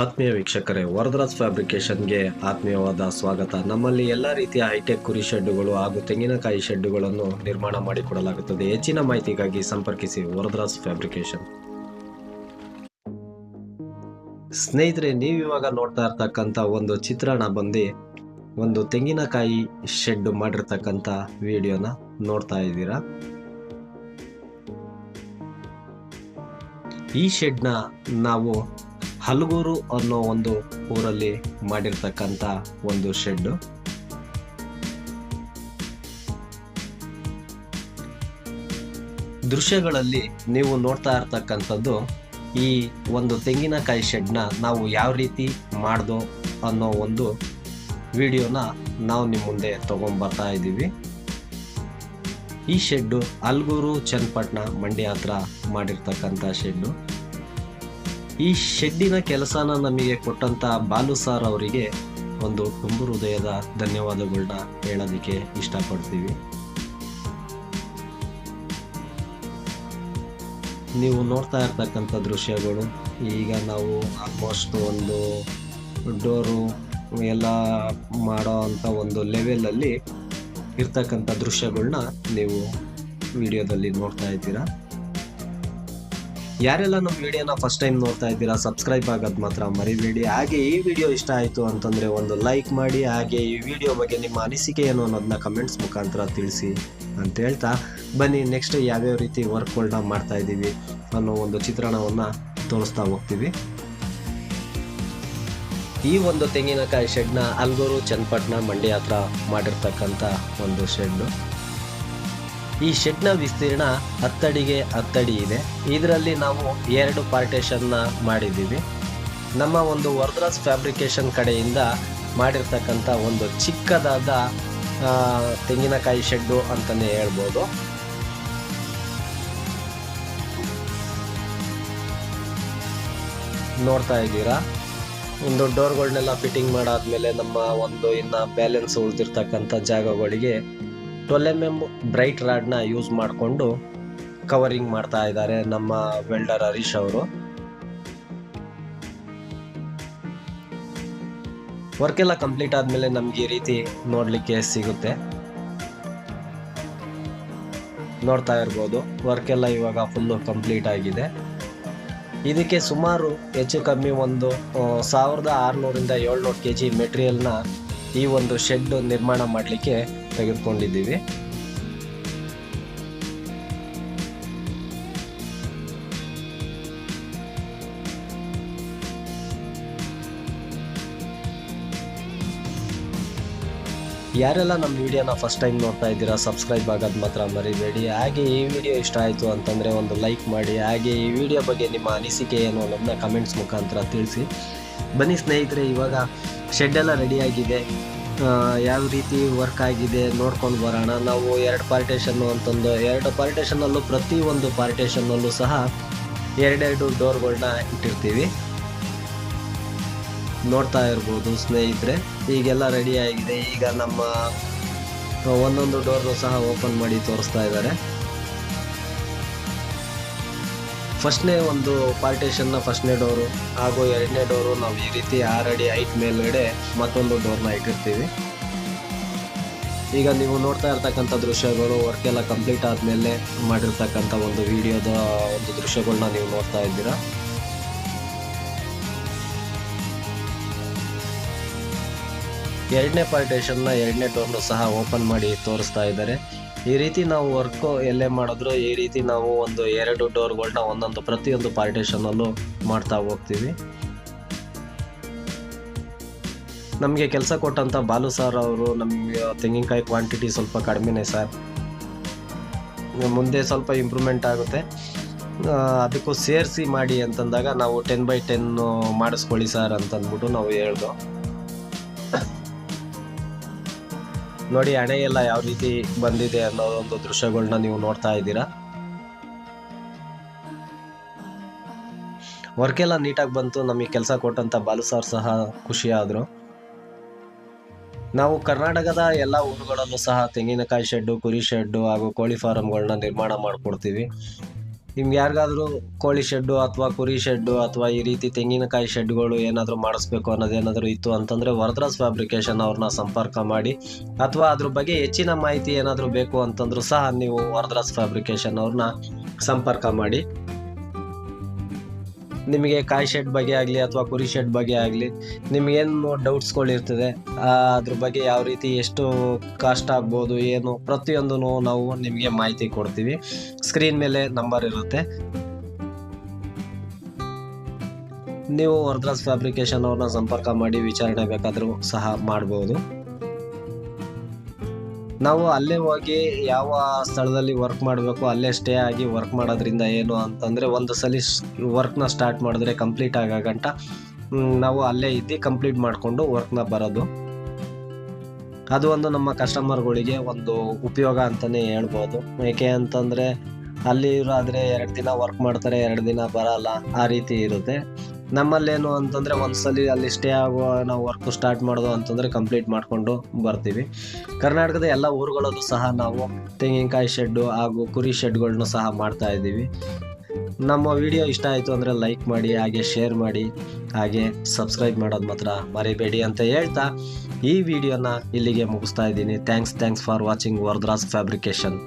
ಆತ್ಮೀಯ ವೀಕ್ಷಕರೇ, ವರದರಾಜ್ ಫ್ಯಾಬ್ರಿಕೇಶನ್ಗೆ ಆತ್ಮೀಯವಾದ ಸ್ವಾಗತ. ನಮ್ಮಲ್ಲಿ ಎಲ್ಲ ರೀತಿಯ ಹೈಟೆಕ್ ಕುರಿ ಶೆಡ್ಡುಗಳು ಹಾಗೂ ತೆಂಗಿನಕಾಯಿ ಶೆಡ್ಡುಗಳನ್ನು ನಿರ್ಮಾಣ ಮಾಡಿಕೊಡಲಾಗುತ್ತದೆ. ಹೆಚ್ಚಿನ ಮಾಹಿತಿಗಾಗಿ ಸಂಪರ್ಕಿಸಿ ವರದರಾಜ್ ಫ್ಯಾಬ್ರಿಕೇಶನ್ ಸ್ನೇಹಿತರೆ, ನೀವಿವಾಗ ನೋಡ್ತಾ ಇರ್ತಕ್ಕಂಥ ಒಂದು ಚಿತ್ರಣ ಬಂದು ಒಂದು ತೆಂಗಿನಕಾಯಿ ಶೆಡ್ ಮಾಡಿರ್ತಕ್ಕಂಥ ವಿಡಿಯೋನ ನೋಡ್ತಾ ಇದ್ದೀರಾ? ಈ ಶೆಡ್ನ ನಾವು ಹಲಗೂರು ಅನ್ನೋ ಒಂದು ಊರಲ್ಲಿ ಮಾಡಿರ್ತಕ್ಕಂಥ ಒಂದು ಶೆಡ್ ದೃಶ್ಯಗಳಲ್ಲಿ ನೀವು ನೋಡ್ತಾ ಇರ್ತಕ್ಕಂಥದ್ದು ಈ ಒಂದು ತೆಂಗಿನಕಾಯಿ ಶೆಡ್ನ ನಾವು ಯಾವ ರೀತಿ ಮಾಡ್ದೋ ಅನ್ನೋ ಒಂದು ವಿಡಿಯೋನ ನಾವು ನಿಮ್ಮ ಮುಂದೆ ತಗೊಂಡ್ಬರ್ತಾ ಇದ್ದೀವಿ. ಈ ಶೆಡ್ಡು ಅಲ್ಗೂರು ಚನ್ನಪಟ್ಟಣ ಮಂಡ್ಯ ಹತ್ರ ಮಾಡಿರ್ತಕ್ಕಂಥ ಶೆಡ್ಡು ಈ ಶೆಡ್ಡಿನ ಕೆಲಸನ ನಮಗೆ ಕೊಟ್ಟಂತ ಬಾಲು ಸಾರ್ ಅವರಿಗೆ ಒಂದು ತುಂಬು ಹೃದಯದ ಧನ್ಯವಾದಗಳನ್ನ ಹೇಳೋದಕ್ಕೆ ಇಷ್ಟಪಡ್ತೀವಿ. ನೀವು ನೋಡ್ತಾ ಇರ್ತಕ್ಕಂಥ ದೃಶ್ಯಗಳು, ಈಗ ನಾವು ಆಲ್ಮೋಸ್ಟ್ ಒಂದು ಡೋರು ಎಲ್ಲ ಮಾಡೋ ಅಂಥ ಒಂದು ಲೆವೆಲಲ್ಲಿ ಇರ್ತಕ್ಕಂಥ ದೃಶ್ಯಗಳನ್ನ ನೀವು ವಿಡಿಯೋದಲ್ಲಿ ನೋಡ್ತಾ ಇದ್ದೀರಾ. ಯಾರೆಲ್ಲ ನಮ್ಮ ವಿಡಿಯೋನ ಫಸ್ಟ್ ಟೈಮ್ ನೋಡ್ತಾ ಇದ್ದೀರಾ ಸಬ್ಸ್ಕ್ರೈಬ್ ಆಗೋದು ಮಾತ್ರ ಮರಿಬೇಡಿ. ಹಾಗೆ ಈ ವಿಡಿಯೋ ಇಷ್ಟ ಆಯಿತು ಅಂತಂದರೆ ಒಂದು ಲೈಕ್ ಮಾಡಿ, ಹಾಗೆ ಈ ವಿಡಿಯೋ ಬಗ್ಗೆ ನಿಮ್ಮ ಅನಿಸಿಕೆ ಏನು ಅನ್ನೋದನ್ನ ಕಮೆಂಟ್ಸ್ ಮುಖಾಂತರ ತಿಳಿಸಿ ಅಂತ ಹೇಳ್ತಾ ಬನ್ನಿ. ನೆಕ್ಸ್ಟ್ ಯಾವ್ಯಾವ ರೀತಿ ವರ್ಕ್ಗಳನ್ನ ಮಾಡ್ತಾ ಇದ್ದೀವಿ ಅನ್ನೋ ಒಂದು ಚಿತ್ರಣವನ್ನು ತೋರಿಸ್ತಾ ಹೋಗ್ತೀವಿ. ಈ ಒಂದು ತೆಂಗಿನಕಾಯಿ ಶೆಡ್ನ ಅಲ್ಗೂರು ಚನ್ನಪಟ್ಟಣ ಮಂಡ್ಯ ಹತ್ರ ಮಾಡಿರ್ತಕ್ಕಂಥ ಒಂದು ಶೆಡ್ಡು ಈ ಶೆಡ್ನ ವಿಸ್ತೀರ್ಣ ಹತ್ತಡಿಗೆ ಹತ್ತಡಿ ಇದೆ. ಇದರಲ್ಲಿ ನಾವು ಎರಡು ಪಾರ್ಟೇಷನ್ನ ಮಾಡಿದ್ದೀವಿ. ನಮ್ಮ ಒಂದು ವರ್ದ್ರಾಸ್ ಫ್ಯಾಬ್ರಿಕೇಶನ್ ಕಡೆಯಿಂದ ಮಾಡಿರ್ತಕ್ಕಂಥ ಒಂದು ಚಿಕ್ಕದಾದ ತೆಂಗಿನಕಾಯಿ ಶೆಡ್ಡು ಅಂತಲೇ ಹೇಳ್ಬೋದು. ನೋಡ್ತಾ ಇದ್ದೀರಾ? ಒಂದು ಡೋರ್ಗಳನ್ನೆಲ್ಲ ಫಿಟ್ಟಿಂಗ್ ಮಾಡಾದ್ಮೇಲೆ ನಮ್ಮ ಒಂದು ಇನ್ನು ಬ್ಯಾಲೆನ್ಸ್ ಉಳಿದಿರ್ತಕ್ಕಂಥ ಜಾಗಗಳಿಗೆ ಟ್ವೆಲ್ ಎಂ ಎಂ ಬ್ರೈಟ್ ರಾಡ್ನ ಯೂಸ್ ಮಾಡಿಕೊಂಡು ಕವರಿಂಗ್ ಮಾಡ್ತಾ ಇದ್ದಾರೆ ನಮ್ಮ ವೆಲ್ಡರ್ ಹರೀಶ್ ಅವರು. ವರ್ಕ್ ಎಲ್ಲ ಕಂಪ್ಲೀಟ್ ಆದಮೇಲೆ ನಮ್ಗೆ ಈ ರೀತಿ ನೋಡಲಿಕ್ಕೆ ಸಿಗುತ್ತೆ. ನೋಡ್ತಾ ಇರ್ಬೋದು ವರ್ಕ್ ಎಲ್ಲ ಇವಾಗ ಫುಲ್ಲು ಕಂಪ್ಲೀಟ್ ಆಗಿದೆ. ಇದಕ್ಕೆ ಸುಮಾರು ಹೆಚ್ಚು ಕಮ್ಮಿ ಒಂದು ಸಾವಿರದ ಆರುನೂರಿಂದ ಏಳ್ನೂರು ಕೆ ಜಿ ಮೆಟೀರಿಯಲ್ನ ಈ ಒಂದು ಶೆಡ್ ನಿರ್ಮಾಣ ಮಾಡಲಿಕ್ಕೆ ತೆಗೆದುಕೊಂಡಿದ್ದೀವಿ. ಯಾರೆಲ್ಲ ನಮ್ಮ ವಿಡಿಯೋನ ಫಸ್ಟ್ ಟೈಮ್ ನೋಡ್ತಾ ಇದ್ದೀರಾ ಸಬ್ಸ್ಕ್ರೈಬ್ ಆಗೋದು ಮಾತ್ರ ಮರಿಬೇಡಿ. ಹಾಗೆ ಈ ವಿಡಿಯೋ ಇಷ್ಟ ಆಯಿತು ಅಂತಂದರೆ ಒಂದು ಲೈಕ್ ಮಾಡಿ. ಹಾಗೆ ಈ ವಿಡಿಯೋ ಬಗ್ಗೆ ನಿಮ್ಮ ಅನಿಸಿಕೆ ಏನು ಅನ್ನೋದನ್ನ ಕಮೆಂಟ್ಸ್ ಮುಖಾಂತರ ತಿಳಿಸಿ. ಬನ್ನಿ ಸ್ನೇಹಿತರೆ, ಇವಾಗ ಶೆಡ್ ಎಲ್ಲ ರೆಡಿಯಾಗಿದೆ ಯಾವ ರೀತಿ ವರ್ಕ್ ಆಗಿದೆ ನೋಡ್ಕೊಂಡು ಬರೋಣ. ನಾವು ಎರಡು ಪಾರ್ಟೇಷನ್ನು ಅಂತಂದು, ಎರಡು ಪಾರ್ಟೇಷನಲ್ಲೂ ಪ್ರತಿ ಒಂದು ಪಾರ್ಟೇಷನ್ನಲ್ಲೂ ಸಹ ಎರಡೆರಡು ಡೋರ್ಗಳನ್ನ ಇಟ್ಟಿರ್ತೀವಿ. ನೋಡ್ತಾ ಇರ್ಬೋದು ಸ್ನೇಹಿತರೆ. ಈಗೆಲ್ಲ ರೆಡಿ ಆಗಿದೆ. ಈಗ ನಮ್ಮ ಒಂದೊಂದು ಡೋರ್ ಸಹ ಓಪನ್ ಮಾಡಿ ತೋರಿಸ್ತಾ ಇದ್ದಾರೆ. ಫಸ್ಟ್ನೇ ಒಂದು ಪಾರ್ಟೇಷನ್ನ ಫಸ್ಟ್ನೇ ಡೋರು ಹಾಗೂ ಎರಡನೇ ಡೋರು ನಾವು ಈ ರೀತಿ ಆರಡಿ ಹೈಟ್ ಮೇಲ್ಗಡೆ ಮತ್ತೊಂದು ಡೋರ್ನ ಇಟ್ಟಿರ್ತೀವಿ. ಈಗ ನೀವು ನೋಡ್ತಾ ಇರ್ತಕ್ಕಂಥ ದೃಶ್ಯಗಳು ವರ್ಕ್ ಎಲ್ಲ ಕಂಪ್ಲೀಟ್ ಆದಮೇಲೆ ಮಾಡಿರ್ತಕ್ಕಂಥ ಒಂದು ವಿಡಿಯೋದ ಒಂದು ದೃಶ್ಯಗಳನ್ನ ನೀವು ನೋಡ್ತಾ ಇದ್ದೀರಾ. ಎರಡನೇ ಪಾರ್ಟೇಷನ್ನ ಎರಡನೇ ಡೋರ್ನು ಸಹ ಓಪನ್ ಮಾಡಿ ತೋರಿಸ್ತಾ ಇದ್ದಾರೆ. ಈ ರೀತಿ ನಾವು ವರ್ಕು ಎಲ್ಲೇ ಮಾಡಿದ್ರು, ಈ ರೀತಿ ನಾವು ಒಂದು ಎರಡು ಡೋರ್ಗಳನ್ನ ಒಂದೊಂದು ಪ್ರತಿಯೊಂದು ಪಾರ್ಟೇಷನಲ್ಲೂ ಮಾಡ್ತಾ ಹೋಗ್ತೀವಿ. ನಮಗೆ ಕೆಲಸ ಕೊಟ್ಟಂಥ ಬಾಲು ಸರ್ ಅವರು, ನಮಗೆ ತೆಂಗಿನಕಾಯಿ ಕ್ವಾಂಟಿಟಿ ಸ್ವಲ್ಪ ಕಡಿಮೆನೇ ಸರ್ ಮುಂದೆ ಸ್ವಲ್ಪ ಇಂಪ್ರೂವ್ಮೆಂಟ್ ಆಗುತ್ತೆ. ಅದಕ್ಕೂ ಸೇರಿಸಿ ಮಾಡಿ ಅಂತಂದಾಗ ನಾವು ಟೆನ್ ಬೈ ಟೆನ್ನು ಮಾಡಿಸ್ಕೊಳ್ಳಿ ಸರ್ ಅಂತಂದ್ಬಿಟ್ಟು ನಾವು ಹೇಳ್ದೋ. ನೋಡಿ, ಹಣೆ ಎಲ್ಲ ಯಾವ ರೀತಿ ಬಂದಿದೆ ಅನ್ನೋ ಒಂದು ದೃಶ್ಯಗಳನ್ನ ನೀವು ನೋಡ್ತಾ ಇದ್ದೀರಾ? ವರ್ಕ್ ಎಲ್ಲ ನೀಟಾಗಿ ಬಂತು, ನಮಗೆ ಕೆಲಸ ಕೊಟ್ಟಂತ ಬಾಲು ಸರ್ ಸಹ ಖುಷಿ ಆದ್ರು. ನಾವು ಕರ್ನಾಟಕದ ಎಲ್ಲ ಊರುಗಳಲ್ಲೂ ಸಹ ತೆಂಗಿನಕಾಯಿ ಶೆಡ್ಡು ಕುರಿ ಶೆಡ್ಡು ಹಾಗೂ ಕೋಳಿ ಫಾರಂಗಳನ್ನ ನಿರ್ಮಾಣ ಮಾಡಿಕೊಡ್ತೀವಿ. ನಿಮ್ಗೆ ಯಾರಿಗಾದರೂ ಕೋಳಿ ಶೆಡ್ಡು ಅಥವಾ ಕುರಿ ಶೆಡ್ಡು ಅಥವಾ ಈ ರೀತಿ ತೆಂಗಿನಕಾಯಿ ಶೆಡ್ಗಳು ಏನಾದರೂ ಮಾಡಿಸ್ಬೇಕು ಅನ್ನೋದೇನಾದರೂ ಇತ್ತು ಅಂತಂದರೆ ವರದ್ರಾಸ್ ಫ್ಯಾಬ್ರಿಕೇಶನ್ ಅವ್ರನ್ನ ಸಂಪರ್ಕ ಮಾಡಿ ಅಥವಾ ಅದ್ರ ಬಗ್ಗೆ ಹೆಚ್ಚಿನ ಮಾಹಿತಿ ಏನಾದರೂ ಬೇಕು ಅಂತಂದ್ರೂ ಸಹ ನೀವು ವರದ್ರಾಸ್ ಫ್ಯಾಬ್ರಿಕೇಶನ್ ಅವ್ರನ್ನ ಸಂಪರ್ಕ ಮಾಡಿ. ನಿಮಗೆ ಕಾಯಿ ಶೆಡ್ ಬಗ್ಗೆ ಆಗಲಿ ಅಥವಾ ಕುರಿ ಶೆಡ್ ಬಗ್ಗೆ ಆಗಲಿ ನಿಮಗೇನು ಡೌಟ್ಸ್ಗಳಿರ್ತದೆ ಅದ್ರ ಬಗ್ಗೆ ಯಾವ ರೀತಿ ಎಷ್ಟು ಕಾಸ್ಟ್ ಆಗ್ಬೋದು, ಏನು ಪ್ರತಿಯೊಂದೂ ನಾವು ನಿಮಗೆ ಮಾಹಿತಿ ಕೊಡ್ತೀವಿ. ಸ್ಕ್ರೀನ್ ಮೇಲೆ ನಂಬರ್ ಇರುತ್ತೆ. ನೀವು ವರ್ದ್ರಾಸ್ ಫ್ಯಾಬ್ರಿಕೇಶನ್ ಅವ್ರನ್ನ ಸಂಪರ್ಕ ಮಾಡಿ ವಿಚಾರಣೆ ಬೇಕಾದರೂ ಸಹ ಮಾಡ್ಬೋದು. ನಾವು ಅಲ್ಲೇ ಹೋಗಿ ಯಾವ ಸ್ಥಳದಲ್ಲಿ ವರ್ಕ್ ಮಾಡಬೇಕು, ಅಲ್ಲೇ ಸ್ಟೇ ಆಗಿ ವರ್ಕ್ ಮಾಡೋದ್ರಿಂದ ಏನು ಅಂತಂದರೆ ಒಂದು ಸಲ ವರ್ಕ್ನ ಸ್ಟಾರ್ಟ್ ಮಾಡಿದ್ರೆ ಕಂಪ್ಲೀಟ್ ಆಗೋ ಗಂಟ ನಾವು ಅಲ್ಲೇ ಇದ್ದು ಕಂಪ್ಲೀಟ್ ಮಾಡಿಕೊಂಡು ವರ್ಕ್ನ ಬರೋದು. ಅದು ಒಂದು ನಮ್ಮ ಕಸ್ಟಮರ್ಗಳಿಗೆ ಒಂದು ಉಪಯೋಗ ಅಂತಲೇ ಹೇಳ್ಬೋದು. ಏಕೆ ಅಂತಂದರೆ, ಅಲ್ಲಿ ಆದರೆ ಎರಡು ದಿನ ವರ್ಕ್ ಮಾಡ್ತಾರೆ, ಎರಡು ದಿನ ಬರಲ್ಲ, ಆ ರೀತಿ ಇರುತ್ತೆ. ನಮ್ಮಲ್ಲೇನು ಅಂತಂದರೆ ಒಂದ್ಸಲಿ ಅಲ್ಲಿ ಸ್ಟೇ ಆಗೋ ನಾವು ವರ್ಕ್ ಸ್ಟಾರ್ಟ್ ಮಾಡೋದು ಅಂತಂದರೆ ಕಂಪ್ಲೀಟ್ ಮಾಡಿಕೊಂಡು ಬರ್ತೀವಿ. ಕರ್ನಾಟಕದ ಎಲ್ಲ ಊರುಗಳಲ್ಲೂ ಸಹ ನಾವು ತೆಂಗಿನಕಾಯಿ ಶೆಡ್ಡು ಹಾಗೂ ಕುರಿ ಶೆಡ್ಗಳನ್ನೂ ಸಹ ಮಾಡ್ತಾ ಇದ್ದೀವಿ. ನಮ್ಮ ವಿಡಿಯೋ ಇಷ್ಟ ಆಯಿತು ಅಂದರೆ ಲೈಕ್ ಮಾಡಿ, ಹಾಗೆ ಶೇರ್ ಮಾಡಿ, ಹಾಗೆ ಸಬ್ಸ್ಕ್ರೈಬ್ ಮಾಡೋದು ಮಾತ್ರ ಮರಿಬೇಡಿ ಅಂತ ಹೇಳ್ತಾ ಈ ವಿಡಿಯೋನ ಇಲ್ಲಿಗೆ ಮುಗಿಸ್ತಾ ಇದ್ದೀನಿ. ಥ್ಯಾಂಕ್ಸ್ ಥ್ಯಾಂಕ್ಸ್ ಫಾರ್ ವಾಚಿಂಗ್ ವರ್ದ್ರಾಸ್ ಫ್ಯಾಬ್ರಿಕೇಶನ್